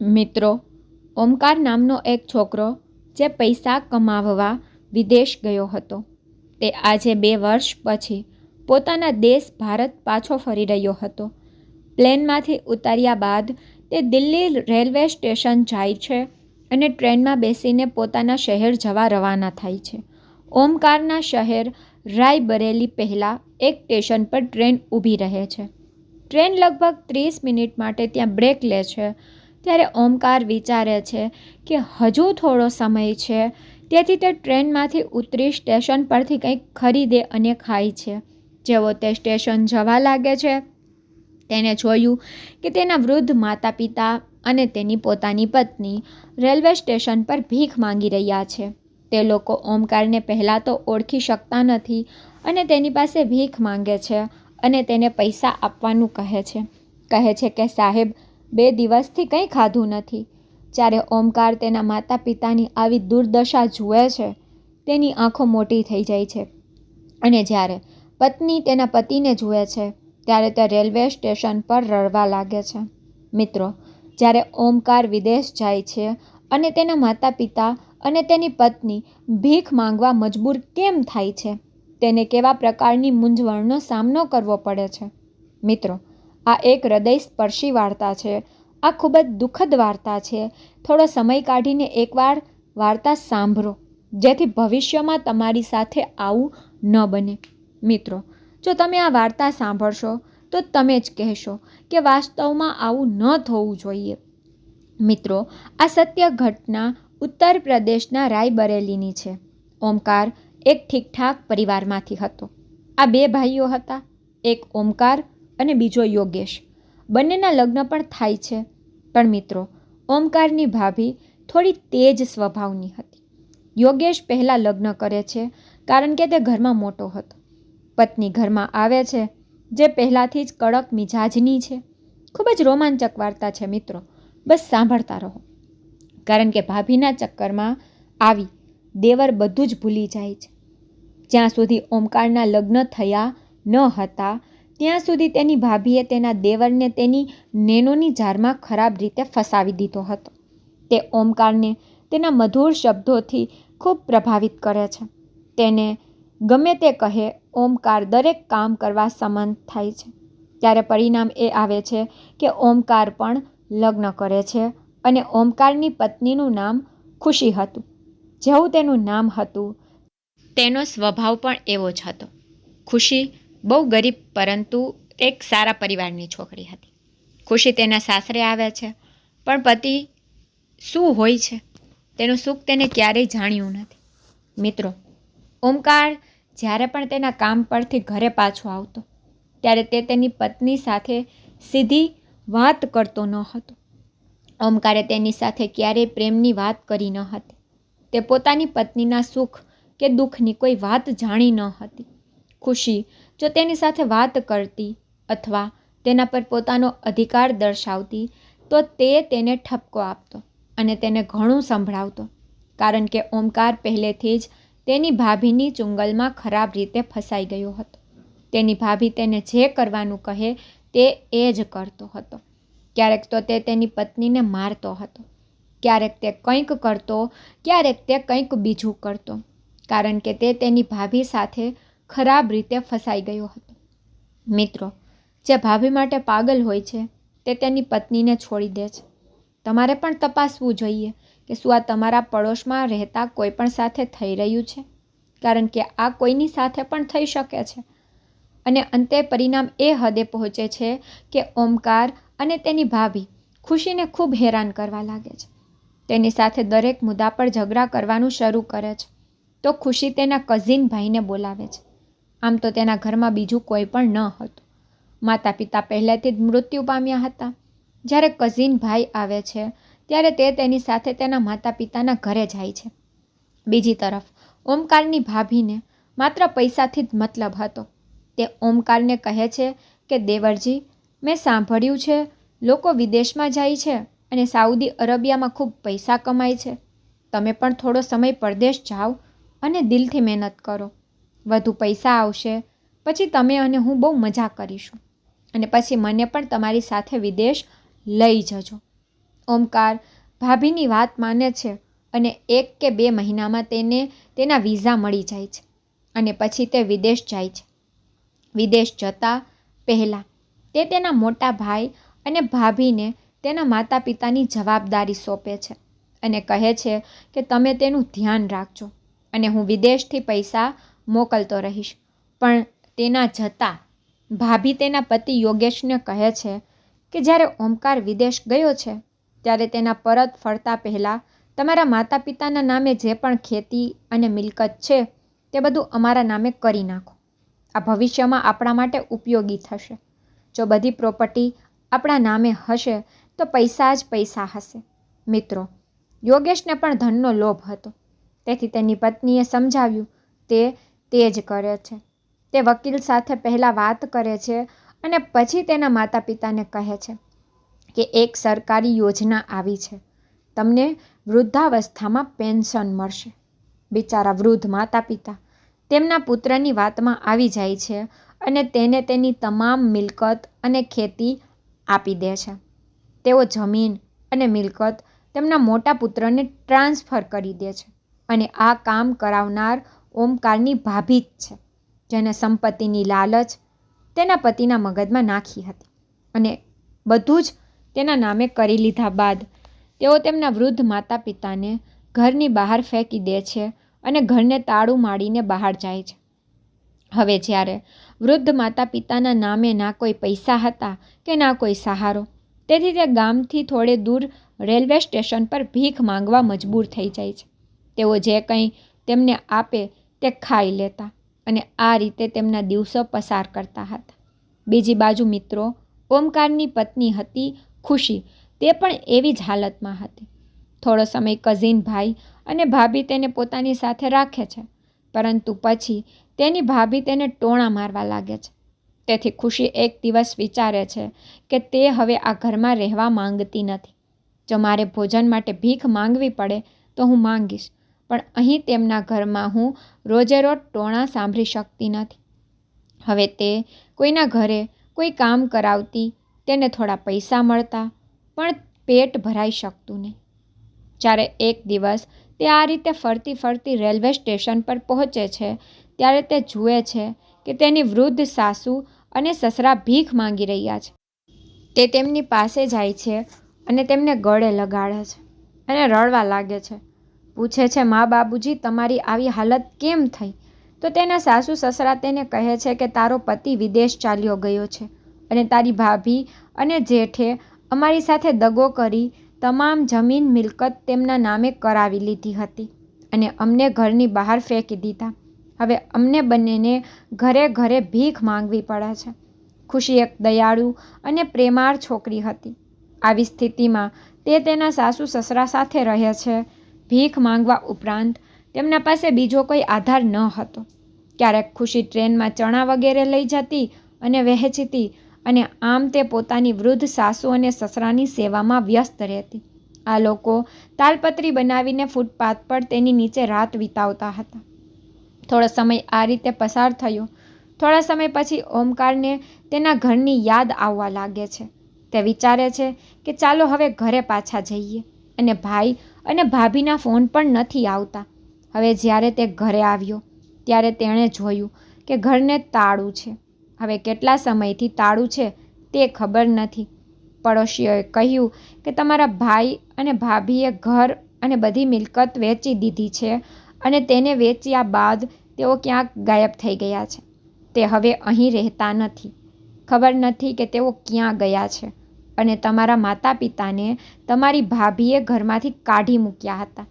મિત્રો, ઓમકાર નામનો એક છોકરો જે પૈસા કમાવવા વિદેશ ગયો હતો. તે આજે બે વર્ષ પછી પોતાના દેશ ભારત પાછો ફરી રહ્યો હતો. પ્લેનમાંથી ઉતાર્યા બાદ તે દિલ્હી રેલવે સ્ટેશન જાય છે અને ટ્રેનમાં બેસીને પોતાના શહેર જવા રવાના થાય છે. ઓમકારના શહેર રાયબરેલી પહેલાં એક સ્ટેશન પર ટ્રેન ઊભી રહે છે. ટ્રેન લગભગ ત્રીસ મિનિટ માટે ત્યાં બ્રેક લે છે ત્યારે ઓમકાર વિચારે છે કે હજુ થોડો સમય છે. તેથી તે ટ્રેનમાંથી ઉતરી સ્ટેશન પરથી કંઈક ખરીદે અને ખાય છે. જેવો તે સ્ટેશન જવા લાગે છે, તેણે જોયું કે તેના વૃદ્ધ માતા પિતા અને તેની પોતાની પત્ની રેલવે સ્ટેશન પર ભીખ માંગી રહ્યા છે. તે લોકો ઓમકારને પહેલાં તો ઓળખી શકતા નથી અને તેની પાસે ભીખ માંગે છે અને તેને પૈસા આપવાનું કહે છે. કહે છે કે સાહેબ બે દિવસથી કંઈ ખાધું નથી. જ્યારે ઓમકાર તેના માતા પિતાની આવી દુર્દશા જુએ છે, તેની આંખો મોટી થઈ જાય છે. અને જ્યારે પત્ની તેના પતિને જુએ છે, ત્યારે તે રેલવે સ્ટેશન પર રડવા લાગે છે. મિત્રો, જ્યારે ઓમકાર વિદેશ જાય છે અને તેના માતા પિતા અને તેની પત્ની ભીખ માંગવા મજબૂર કેમ થાય છે, તેને કેવા પ્રકારની મૂંઝવણનો સામનો કરવો પડે છે? મિત્રો આ એક હૃદયસ્પર્શી વાર્તા છે. આ ખૂબ જ દુઃખદ વાર્તા છે. થોડો સમય કાઢીને એકવાર વાર્તા સાંભળો, જેથી ભવિષ્યમાં તમારી સાથે આવું ન બને. મિત્રો, જો તમે આ વાર્તા સાંભળશો, તો તમે જ કહેશો કે વાસ્તવમાં આવું ન થવું જોઈએ. મિત્રો, આ સત્ય ઘટના ઉત્તર પ્રદેશના રાયબરેલીની છે. ઓમકાર એક ઠીકઠાક પરિવારમાંથી હતો. આ બે ભાઈઓ હતા. એક ઓમકાર અને બીજો યોગેશ. બંનેના લગ્ન પણ થાય છે. પણ મિત્રો, ઓમકારની ભાભી થોડી તેજ સ્વભાવની હતી. યોગેશ પહેલાં લગ્ન કરે છે કારણ કે તે ઘરમાં મોટો હતો. પત્ની ઘરમાં આવે છે, જે પહેલાંથી જ કડક મિજાજની છે. ખૂબ જ રોમાંચક વાર્તા છે મિત્રો. બસ સાંભળતા રહો. કારણ કે ભાભીના ચક્કરમાં આવી દેવર બધું જ ભૂલી જાય છે. જ્યાં સુધી ઓમકારના લગ્ન થયા ન હતા ત્યાં સુધી તેની ભાભીએ તેના દેવરને તેની નેનોની જારમાં ખરાબ રીતે ફસાવી દીધો હતો. તે ઓમકારને તેના મધુર શબ્દોથી ખૂબ પ્રભાવિત કરે છે. તેને ગમે તે કહે, ઓમકાર દરેક કામ કરવા સંમત થાય છે. ત્યારે પરિણામ એ આવે છે કે ઓમકાર પણ લગ્ન કરે છે અને ઓમકારની પત્નીનું નામ ખુશી હતું. જેવું તેનું નામ હતું, તેનો સ્વભાવ પણ એવો જ હતો. ખુશી બહુ ગરીબ, પરંતુ એક સારા પરિવારની છોકરી હતી. ખુશી તેના સાસરે આવે છે, પણ પતિ શું હોય છે? તેનું સુખ તેને ક્યારેય જાણ્યું નથી. મિત્રો, ઓમકાર જ્યારે પણ તેના કામ પરથી ઘરે પાછો આવતો, ત્યારે તે તેની પત્ની સાથે સીધી વાત કરતો ન હતો. ઓમકારે તેની સાથે ક્યારેય પ્રેમની વાત કરી ન હતી. તે પોતાની પત્નીના સુખ કે દુઃખની કોઈ વાત જાણી ન હતી. ખુશી જો તેની સાથે વાત કરતી અથવા તેના પર પોતાનો અધિકાર દર્શાવતી, તો તે તેને ઠપકો આપતો અને તેને ઘણું સંભળાવતો. કારણ કે ઓમકાર પહેલેથી જ તેની ભાભીની ચુંગલમાં ખરાબ રીતે ફસાઈ ગયો હતો. તેની ભાભી તેને જે કરવાનું કહે તે એ જ કરતો હતો. ક્યારેક તો તે તેની પત્નીને મારતો હતો. ક્યારેક તે કંઈક કરતો, ક્યારેક તે કંઈક બીજું કરતો. કારણ કે તે તેની ભાભી સાથે ખરાબ રીતે ફસાઈ ગયો હતો. મિત્રો, જે ભાભી માટે પાગલ હોય છે, તે તેની પત્નીને છોડી દે છે. તમારે પણ તપાસવું જોઈએ કે શું આ તમારા પડોશમાં રહેતા કોઈ પણ સાથે થઈ રહ્યું છે, કારણ કે આ કોઈની સાથે પણ થઈ શકે છે. અને અંતે પરિણામ એ હદે પહોંચે છે કે ઓમકાર અને તેની ભાભી ખુશીને ખૂબ હેરાન કરવા લાગે છે. તેની સાથે દરેક મુદ્દા પર ઝઘડા કરવાનું શરૂ કરે છે, તો ખુશી તેના કઝિન ભાઈને બોલાવે છે. આમ તો તેના ઘરમાં બીજું કોઈ પણ ન હતું. માતા પિતા પહેલેથી જ મૃત્યુ પામ્યા હતા. જ્યારે કઝિન ભાઈ આવે છે, ત્યારે તે તેની સાથે તેના માતા પિતાના ઘરે જાય છે. બીજી તરફ, ઓમકારની ભાભીને માત્ર પૈસાથી જ મતલબ હતો. તે ઓમકારને કહે છે કે, દેવરજી, મેં સાંભળ્યું છે, લોકો વિદેશમાં જાય છે અને સાઉદી અરેબિયામાં ખૂબ પૈસા કમાય છે. તમે પણ થોડો સમય પરદેશ જાઓ અને દિલથી મહેનત કરો. વધુ પૈસા આવશે, પછી તમે અને હું બહુ મજા કરીશું. અને પછી મને પણ તમારી સાથે વિદેશ લઈ જજો. ઓમકાર ભાભીની વાત માને છે અને એક કે બે મહિનામાં તેને તેના વિઝા મળી જાય છે અને પછી તે વિદેશ જાય છે. વિદેશ જતાં પહેલાં તે તેના મોટા ભાઈ અને ભાભીને તેના માતા પિતાની જવાબદારી સોંપે છે અને કહે છે કે તમે તેનું ધ્યાન રાખજો અને હું વિદેશથી પૈસા મોકલતો રહીશ. પણ તેના જતાં ભાભી તેના પતિ યોગેશને કહે છે કે જ્યારે ઓમકાર વિદેશ ગયો છે, ત્યારે તેના પરત ફરતા પહેલાં તમારા માતા પિતાના નામે જે પણ ખેતી અને મિલકત છે, તે બધું અમારા નામે કરી નાખો. આ ભવિષ્યમાં આપણા માટે ઉપયોગી થશે. જો બધી પ્રોપર્ટી આપણા નામે હશે, તો પૈસા જ પૈસા હશે. મિત્રો, યોગેશને પણ ધનનો લોભ હતો. તેથી તેની પત્નીએ સમજાવ્યું, તે તે જ કરે છે. તે વકીલ સાથે પહેલાં વાત કરે છે અને પછી તેના માતા પિતાને કહે છે કે એક સરકારી યોજના આવી છે. તમને વૃદ્ધાવસ્થામાં પેન્શન મળશે. બિચારા વૃદ્ધ માતા પિતા તેમના પુત્રની વાતમાં આવી જાય છે અને તેને તેની તમામ મિલકત અને ખેતી આપી દે છે. તેઓ જમીન અને મિલકત તેમના મોટા પુત્રને ટ્રાન્સફર કરી દે છે અને આ કામ કરાવનાર ઓમકારની ભાભી જ છે. જેને સંપત્તિની લાલચ તેના પતિના મગજમાં નાખી હતી અને બધું જ તેના નામે કરી લીધા બાદ તેઓ તેમના વૃદ્ધ માતા પિતાને ઘરની બહાર ફેંકી દે છે અને ઘરને તાળું માડીને બહાર જાય છે. હવે જ્યારે વૃદ્ધ માતા પિતાના નામે ના કોઈ પૈસા હતા કે ના કોઈ સહારો, તેથી તે ગામથી થોડે દૂર રેલવે સ્ટેશન પર ભીખ માંગવા મજબૂર થઈ જાય છે. તેઓ જે કંઈ તેમને આપે તે ખાઈ લેતા અને આ રીતે તેમના દિવસો પસાર કરતા હતા. બીજી બાજુ મિત્રો, ઓમકારની પત્ની હતી ખુશી. તે પણ એવી જ હાલતમાં હતી. થોડો સમય કઝિન ભાઈ અને ભાભી તેને પોતાની સાથે રાખે છે, પરંતુ પછી તેની ભાભી તેને ટોણા મારવા લાગે છે. તેથી ખુશી એક દિવસ વિચારે છે કે તે હવે આ ઘરમાં રહેવા માંગતી નથી. જો મારે ભોજન માટે ભીખ માંગવી પડે તો હું માંગીશ. પણ અહીં તેમના ઘરમાં હું રોજે રોજ ટોણા સાંભળી શકતી નથી. હવે તે કોઈના ઘરે કોઈ કામ કરાવતી, તેને થોડા પૈસા મળતા, પણ પેટ ભરાઈ શકતું નહીં. જ્યારે એક દિવસ તે આ રીતે ફરતી ફરતી રેલવે સ્ટેશન પર પહોંચે છે, ત્યારે તે જુએ છે કે તેની વૃદ્ધ સાસુ અને સસરા ભીખ માંગી રહ્યા છે. તે તેમની પાસે જાય છે અને તેમને ગળે લગાડે છે અને રડવા લાગે છે. પૂછે છે, મા બાબુજી તમારી આવી હાલત કેમ થઈ? તો તેના સાસુ સસરા તેને કહે છે કે, તારો પતિ વિદેશ ચાલ્યો ગયો છે અને તારી ભાભી અને જેઠે અમારી સાથે દગો કરી તમામ જમીન મિલકત તેમના નામે કરાવી લીધી હતી અને અમને ઘરની બહાર ફેંકી દીધા. હવે અમને બંનેને ઘરે ઘરે ભીખ માંગવી પડે છે. ખુશી એક દયાળુ અને પ્રેમાળ છોકરી હતી. આવી સ્થિતિમાં તે તેના સાસુ સસરા સાથે રહે છે ભીખ માંગવા ઉપરાંત તેમના પાસે બીજો કોઈ આધાર ન હતો. ક્યારેક ખુશી ટ્રેનમાં ચણા વગેરે લઈ જતી અને વહેંચતી અને આમ તે પોતાની વૃદ્ધ સાસુ અને સસરાની સેવામાં વ્યસ્ત રહેતી. આ લોકો તાલપત્રી બનાવીને ફૂટપાથ પર તેની નીચે રાત વિતાવતા હતા. થોડો સમય આ રીતે પસાર થયો. થોડા સમય પછી ઓમકારને તેના ઘરની યાદ આવવા લાગે છે. તે વિચારે છે કે ચાલો હવે ઘરે પાછા જઈએ અને ભાઈ અને ભાભીના ફોન પણ નથી આવતા. હવે જ્યારે તે ઘરે આવ્યો, ત્યારે તેણે જોયું કે ઘરને તાળું છે. હવે કેટલા સમયથી તાળું છે તે ખબર નથી. પડોશીઓએ કહ્યું કે તમારા ભાઈ અને ભાભીએ ઘર અને બધી મિલકત વેચી દીધી છે અને તેને વેચ્યા બાદ તેઓ ક્યાંક ગાયબ થઈ ગયા છે. તે હવે અહીં રહેતા નથી. ખબર નથી કે તેઓ ક્યાં ગયા છે. અને તમારા માતા પિતાને તમારી ભાભીએ ઘરમાંથી કાઢી મૂક્યા હતા.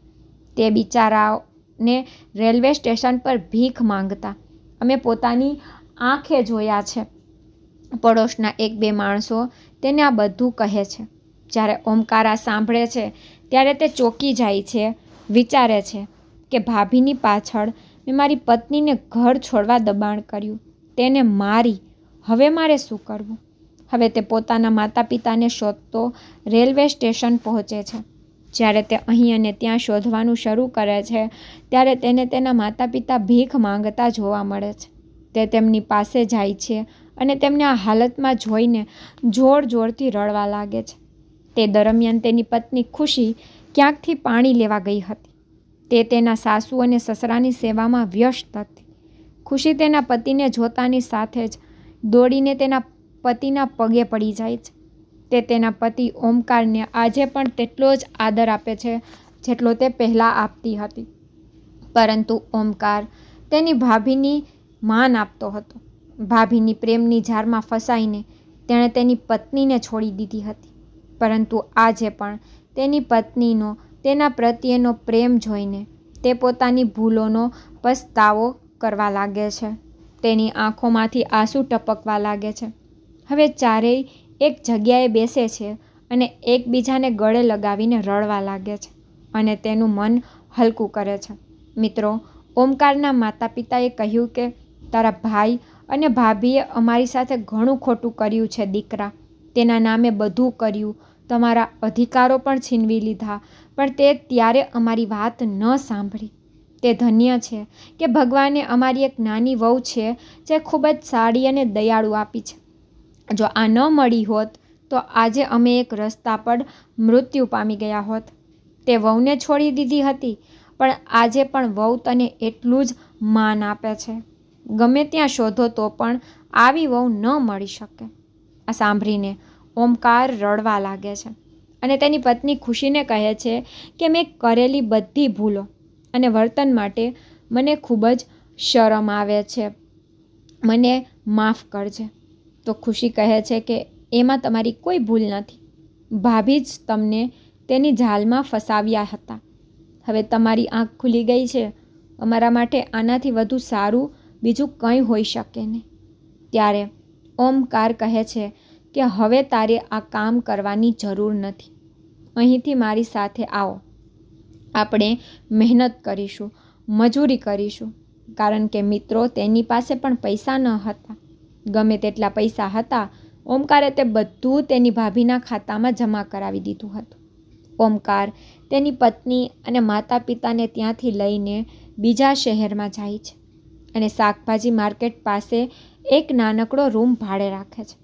તે બિચારાઓને રેલવે સ્ટેશન પર ભીખ માંગતા. અમે પોતાની આંખે જોયા છે. પડોશના એક બે માણસો તેને આ બધું કહે છે. જ્યારે ઓમકારા સાંભળે છે, ત્યારે તે ચોકી જાય છે, વિચારે છે કે ભાભીની પાછળ મેં મારી પત્નીને ઘર છોડવા દબાણ કર્યું. તેને મારી, હવે મારે શું કરવું? હવે તે પોતાના માતા પિતાને શોધતો રેલવે સ્ટેશન પહોંચે છે. જ્યારે તે અહીં અને ત્યાં શોધવાનું શરૂ કરે છે, ત્યારે તેને તેના માતા પિતા ભીખ માંગતા જોવા મળે છે. તે તેમની પાસે જાય છે અને તેમને આ હાલતમાં જોઈને જોર જોરથી રડવા લાગે છે. તે દરમિયાન તેની પત્ની ખુશી ક્યાંકથી પાણી લેવા ગઈ હતી. તે તેના સાસુ અને સસરાની સેવામાં વ્યસ્ત હતી. ખુશી તેના પતિને જોતાની સાથે જ દોડીને તેના પતિના પગે પડી જાય છે. તે તેના પતિ ઓમકારને આજે પણ તેટલો જ આદર આપે છે જેટલો તે પહેલાં આપતી હતી. પરંતુ ઓમકાર તેની ભાભીની માન આપતો હતો. ભાભીની પ્રેમની જારમાં ફસાઈને તેણે તેની પત્નીને છોડી દીધી હતી. પરંતુ આજે પણ તેની પત્નીનો, તેના પ્રત્યેનો પ્રેમ જોઈને તે પોતાની ભૂલોનો પસ્તાવો કરવા લાગે છે. તેની આંખોમાંથી આંસુ ટપકવા લાગે છે. હવે ચારેય એક જગ્યાએ બેસે છે અને એકબીજાને ગળે લગાવીને રડવા લાગે છે અને તેનું મન હલકું કરે છે. મિત્રો, ઓમકારના માતા પિતાએ કહ્યું કે, તારા ભાઈ અને ભાભીએ અમારી સાથે ઘણું ખોટું કર્યું છે, દીકરા. તેના નામે બધું કર્યું. તમારા અધિકારો પણ છીનવી લીધા, પણ તે ત્યારે અમારી વાત ન સાંભળી. તે ધન્ય છે કે ભગવાને અમારી એક નાની વહુ છે, જે ખૂબ જ સારી અને દયાળુ આપી છે. જો આ ન મળી હોત, તો આજે અમે એક રસ્તા પર મૃત્યુ પામી ગયા હોત. તે વહુને છોડી દીધી હતી, પણ આજે પણ વહુ તને એટલું જ માન આપે છે. ગમે ત્યાં શોધો તો પણ આવી વહુ ન મળી શકે. આ સાંભળીને ઓમકાર રડવા લાગે છે અને તેની પત્ની ખુશીને કહે છે કે મેં કરેલી બધી ભૂલો અને વર્તન માટે મને ખૂબ જ શરમ આવે છે. મને માફ કરજે. તો ખુશી કહે છે કે એમાં તમારી કોઈ ભૂલ નથી. ભાભી જ તમને તેની જાલમાં ફસાવ્યા હતા. હવે તમારી આંખ ખુલી ગઈ છે. અમારા માટે આનાથી વધુ સારું બીજું કંઈ હોઈ શકે નહીં. ત્યારે ઓમકાર કહે છે કે હવે તારે આ કામ કરવાની જરૂર નથી. અહીંથી મારી સાથે આવો. આપણે મહેનત કરીશું, મજૂરી કરીશું. કારણ કે મિત્રો તેની પાસે પણ પૈસા ન હતા. ગમે તેટલા પૈસા હતા, ઓમકારે તે બધું તેની ભાભીના ખાતામાં જમા કરાવી દીધું હતું. ઓમકાર તેની પત્ની અને માતા પિતાને ત્યાંથી લઈને બીજા શહેરમાં જાય છે અને શાકભાજી માર્કેટ પાસે એક નાનકડો રૂમ ભાડે રાખે છે.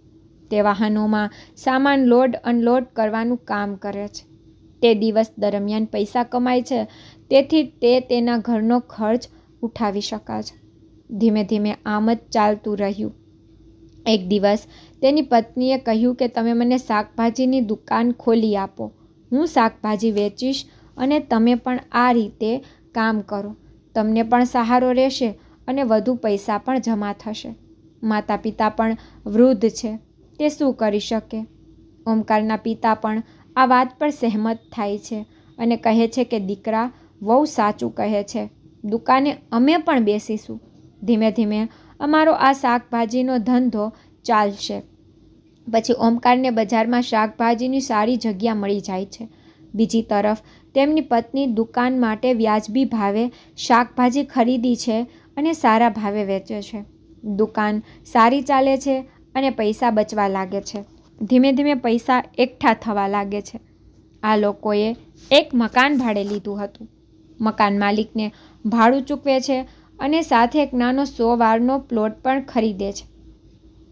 તે વાહનોમાં સામાન લોડ અનલોડ કરવાનું કામ કરે છે. તે દિવસ દરમિયાન પૈસા કમાય છે, તેથી તે તેના ઘરનો ખર્ચ ઉઠાવી શકાશે ધીમે ધીમે આમ જ ચાલતું રહ્યું. એક દિવસ તેની પત્નીએ કહ્યું કે તમે મને શાકભાજીની દુકાન ખોલી આપો. હું શાકભાજી વેચીશ અને તમે પણ આ રીતે કામ કરો. તમને પણ સહારો રહેશે અને વધુ પૈસા પણ જમા થશે. માતા પિતા પણ વૃદ્ધ છે. તે શું કરી શકે? ઓમકારના પિતા પણ આ વાત પર સહેમત થાય છે અને કહે છે કે દીકરા બહુ સાચું કહે છે. દુકાને અમે પણ બેસીશું. ધીમે ધીમે અમારો આ શાકભાજીનો ધંધો ચાલશે. પછી ઓમકારને બજારમાં શાકભાજીની સારી જગ્યા મળી જાય છે. બીજી તરફ, તેમની પત્ની દુકાન માટે વ્યાજબી ભાવે શાકભાજી ખરીદી છે અને સારા ભાવે વેચે છે. દુકાન સારી ચાલે છે અને પૈસા બચવા લાગે છે. ધીમે ધીમે પૈસા એકઠા થવા લાગે છે. આ લોકોએ એક મકાન ભાડે લીધું હતું. મકાન માલિકને ભાડું ચૂકવે છે અને સાથે એક નાનો સો વારનો પ્લોટ પણ ખરીદે છે.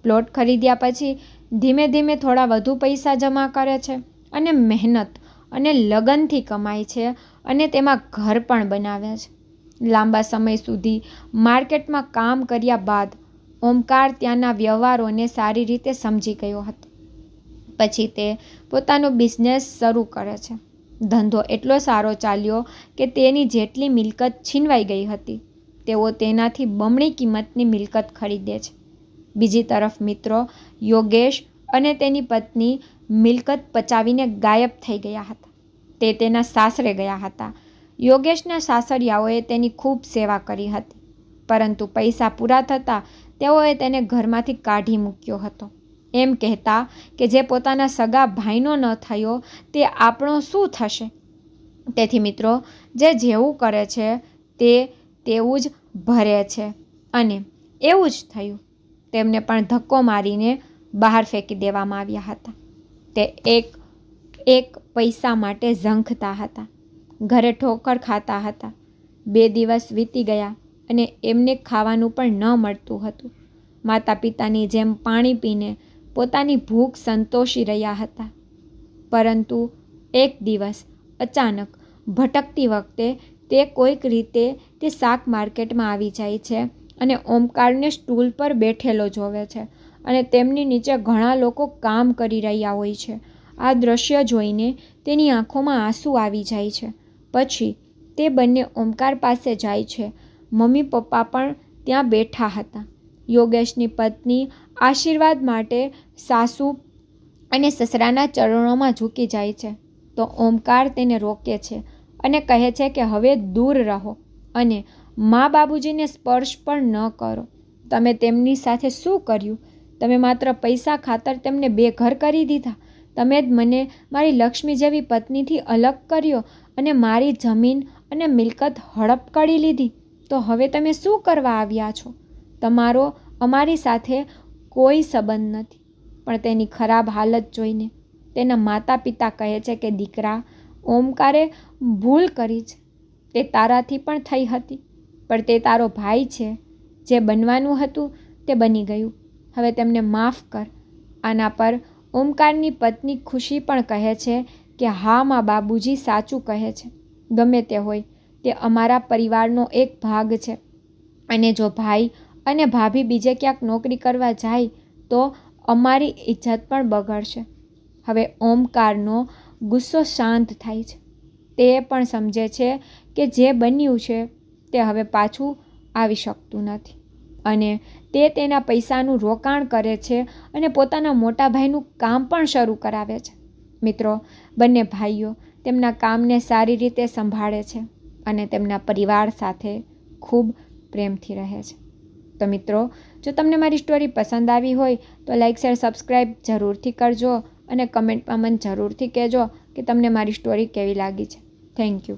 પ્લોટ ખરીદ્યા પછી ધીમે ધીમે થોડા વધુ પૈસા જમા કરે છે અને મહેનત અને લગનથી કમાય છે અને તેમાં ઘર પણ બનાવે છે. લાંબા સમય સુધી માર્કેટમાં કામ કર્યા બાદ ઓમકાર ત્યાંના વ્યવહારોને સારી રીતે સમજી ગયો હતો. પછી તે પોતાનો બિઝનેસ શરૂ કરે છે. ધંધો એટલો સારો ચાલ્યો કે તેની જેટલી મિલકત છીનવાઈ ગઈ હતી તેઓ તેનાથી બમણી કિંમતની મિલકત ખરીદે છે. બીજી તરફ મિત્રો, યોગેશ અને તેની પત્ની મિલકત પચાવીને ગાયબ થઈ ગયા હતા. તે તેના સાસરે ગયા હતા. યોગેશના સાસરિયાઓએ તેની ખૂબ સેવા કરી હતી. પરંતુ પૈસા પૂરા થતાં તેઓએ તેને ઘરમાંથી કાઢી મૂક્યો હતો. એમ કહેતા કે જે પોતાના સગા ભાઈનો ન થયો તે આપણો શું થશે? તેથી મિત્રો, જે જેવું કરે છે તે તેવું જ ભરે છે. અને એવું જ થયું. તેમને પણ ધક્કો મારીને બહાર ફેંકી દેવામાં આવ્યા હતા. તે એક એક પૈસા માટે ઝંખતા હતા. ઘરે ઠોકર ખાતા હતા. બે દિવસ વીતી ગયા અને એમને ખાવાનું પણ ન મળતું હતું. માતા પિતાની જેમ પાણી પીને પોતાની ભૂખ સંતોષી રહ્યા હતા. પરંતુ એક દિવસ અચાનક ભટકતી વખતે તે કોઈક રીતે તે શાક માર્કેટમાં આવી જાય છે અને ઓમકારને સ્ટૂલ પર બેઠેલો જોવે છે અને તેમની નીચે ઘણા લોકો કામ કરી રહ્યા હોય છે. આ દ્રશ્ય જોઈને તેની આંખોમાં આંસુ આવી જાય છે. પછી તે બંને ઓમકાર પાસે જાય છે. મમ્મી પપ્પા પણ ત્યાં બેઠા હતા. યોગેશની પત્ની આશીર્વાદ માટે સાસુ અને સસરાના ચરણોમાં ઝૂકી જાય છે. તો ઓમકાર તેને રોકે છે. અને કહે છે કે હવે દૂર રહો અને મા બાબુજીને સ્પર્શ પણ ન કરો. તમે તેમની સાથે શું કર્યું? તમે માત્ર પૈસા ખાતર તેમને બેઘર કરી દીધા. તમે જ મને મારી લક્ષ્મી જેવી પત્નીથી અલગ કર્યો અને મારી જમીન અને મિલકત હડપ કરી લીધી. તો હવે તમે શું કરવા આવ્યા છો? તમારો અમારી સાથે કોઈ સંબંધ નથી. પણ તેની ખરાબ હાલત જોઈને તેના માતા પિતા કહે છે કે દીકરા ઓમકારે ભૂલ કરી છે. તે તારાથી પણ થઈ હતી, પણ તે તારો ભાઈ છે. જે બનવાનું હતું તે બની ગયું. હવે તેમને માફ કર. આના પર ઓમકારની પત્ની ખુશી પણ કહે છે કે હા, માં બાબુજી સાચું કહે છે. ગમે તે હોય, તે અમારા પરિવારનો એક ભાગ છે. અને જો ભાઈ અને ભાભી બીજે ક્યાંક નોકરી કરવા જાય, તો અમારી ઇજ્જત પણ બગડશે. હવે ઓમકારનો ગુસ્સો શાંત થાય છે. તે પણ સમજે છે કે જે બન્યું છે તે હવે પાછું આવી શકતું નથી. અને તે તેના પૈસાનું રોકાણ કરે છે અને પોતાના મોટા ભાઈનું કામ પણ શરૂ કરાવે છે. મિત્રો, બંને ભાઈઓ તેમના કામને સારી રીતે સંભાળે છે અને તેમના પરિવાર સાથે ખૂબ પ્રેમથી રહે છે. તો મિત્રો, જો તમને મારી સ્ટોરી પસંદ આવી હોય તો લાઈક શેર સબસ્ક્રાઈબ જરૂરથી કરજો. અને કમેન્ટમાં મને જરૂરથી કહેજો કે તમને મારી સ્ટોરી કેવી લાગી છે. Thank you